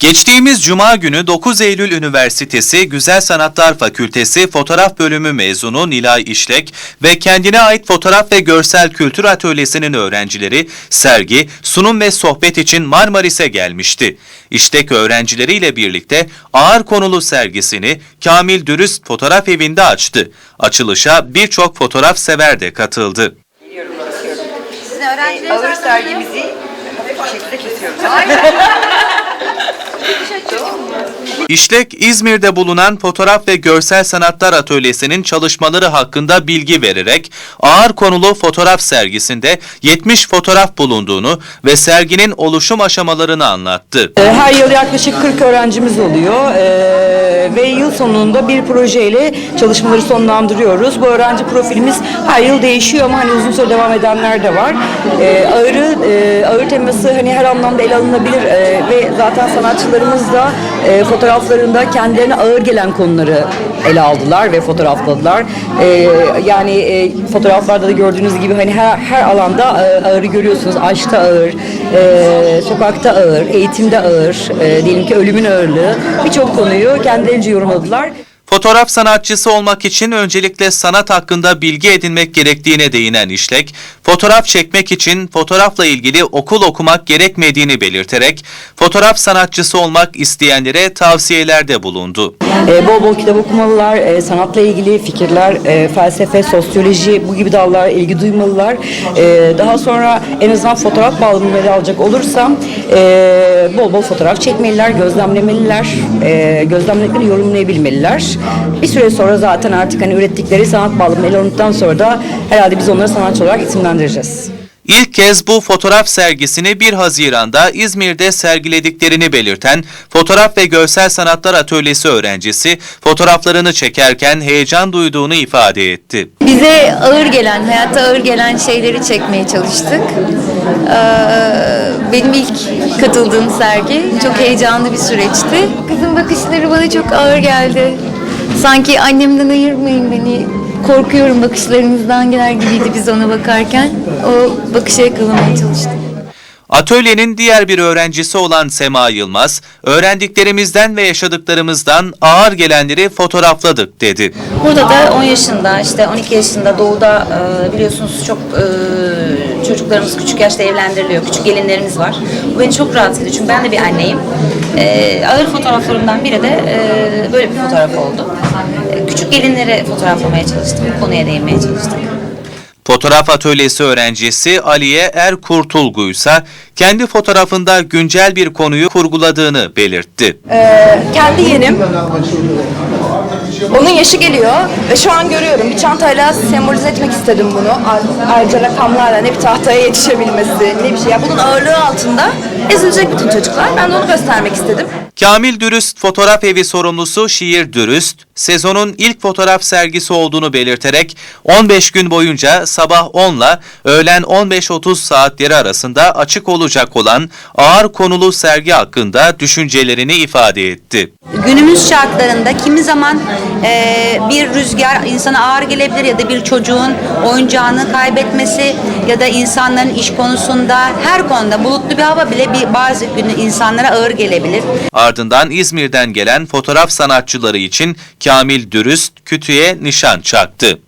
Geçtiğimiz Cuma günü 9 Eylül Üniversitesi Güzel Sanatlar Fakültesi Fotoğraf Bölümü mezunu Nilay İşlek ve kendine ait fotoğraf ve görsel kültür atölyesinin öğrencileri sergi, sunum ve sohbet için Marmaris'e gelmişti. İşlek öğrencileriyle birlikte ağır konulu sergisini Kamil Dürüst Fotoğraf Evi'nde açtı. Açılışa birçok fotoğraf sever de katıldı. Sizin öğrencileriniz Ağır arasında sergimizi hafif bir şekilde kesiyoruz. İşlek, İzmir'de bulunan Fotoğraf ve Görsel Sanatlar Atölyesi'nin çalışmaları hakkında bilgi vererek ağır konulu fotoğraf sergisinde 70 fotoğraf bulunduğunu ve serginin oluşum aşamalarını anlattı. Ee, Her yıl yaklaşık 40 öğrencimiz oluyor Ee, ve yıl sonunda bir projeyle çalışmaları sonlandırıyoruz. Bu öğrenci profilimiz her yıl değişiyor ama hani uzun süre devam edenler de var. Ee, ağırı, e, ağır teması hani her anlamda ele alınabilir Ee, ve zaten sanatçılarımız da e, fotoğraflarında kendilerine ağır gelen konuları ele aldılar ve fotoğrafladılar. Ee, yani e, fotoğraflarda da gördüğünüz gibi hani her, her alanda e, ağırı görüyorsunuz. Aşkta ağır, e, sokakta ağır, eğitimde ağır, e, diyelim ki ölümün ağırlığı birçok konuyu kendilerince yorumladılar. Fotoğraf sanatçısı olmak için öncelikle sanat hakkında bilgi edinmek gerektiğine değinen İşlek, fotoğraf çekmek için fotoğrafla ilgili okul okumak gerekmediğini belirterek, fotoğraf sanatçısı olmak isteyenlere tavsiyelerde bulundu. E, bol bol kitap okumalılar, e, sanatla ilgili fikirler, e, felsefe, sosyoloji bu gibi dallara ilgi duymalılar. E, daha sonra en azından fotoğraf bağlamında alacak olursam e, bol bol fotoğraf çekmeliler, gözlemlemeliler, e, gözlemlediklerini yorumlayabilmeliler. Bir süre sonra zaten artık hani ürettikleri sanat ele alındıktan sonra da herhalde biz onları sanatçı olarak isimlendireceğiz. İlk kez bu fotoğraf sergisini 1 Haziran'da İzmir'de sergilediklerini belirten Fotoğraf ve Görsel Sanatlar Atölyesi öğrencisi fotoğraflarını çekerken heyecan duyduğunu ifade etti. Bize ağır gelen, hayatta ağır gelen şeyleri çekmeye çalıştık. Ee, benim ilk katıldığım sergi çok heyecanlı bir süreçti. Kızın bakışları bana çok ağır geldi. Sanki annemden ayırmayın beni, korkuyorum bakışlarınızdan gelir gibiydi biz ona bakarken. O bakışa yakalamaya çalıştık. Atölyenin diğer bir öğrencisi olan Sema Yılmaz, öğrendiklerimizden ve yaşadıklarımızdan ağır gelenleri fotoğrafladık dedi. Burada da 10 yaşında, işte 12 yaşında doğuda e, biliyorsunuz çok e, çocuklarımız küçük yaşta evlendiriliyor. Küçük gelinlerimiz var. Bu beni çok rahatsız ediyor çünkü ben de bir anneyim. E, ağır fotoğraflarımdan biri de böyle bir fotoğraf oldu. Küçük gelinleri fotoğraflamaya çalıştım, bu konuya değinmeye çalıştık. Fotoğraf atölyesi öğrencisi Aliye Erkurtulgu ise kendi fotoğrafında güncel bir konuyu kurguladığını belirtti. kendi yeğenim. Onun yaşı geliyor ve şu an görüyorum. Bir çantayla sembolize etmek istedim bunu. Ayrıca rakamlarla ne bir tahtaya yetişebilmesi, ne bir şey. Ya bunun ağırlığı altında ezilecek bütün çocuklar. Ben de onu göstermek istedim. Kamil Dürüst Fotoğraf Evi sorumlusu Şiir Dürüst, sezonun ilk fotoğraf sergisi olduğunu belirterek 15 gün boyunca sabah 10 ile öğlen 15.30 saatleri arasında açık olacak olan ağır konulu sergi hakkında düşüncelerini ifade etti. Günümüz şartlarında kimi zaman e, bir rüzgar insana ağır gelebilir ya da bir çocuğun oyuncağını kaybetmesi ya da insanların iş konusunda her konuda bulutlu bir hava bile bir bazı gün insanlara ağır gelebilir. Ardından İzmir'den gelen fotoğraf sanatçıları için Kamil Dürüst kütüye nişan çaktı.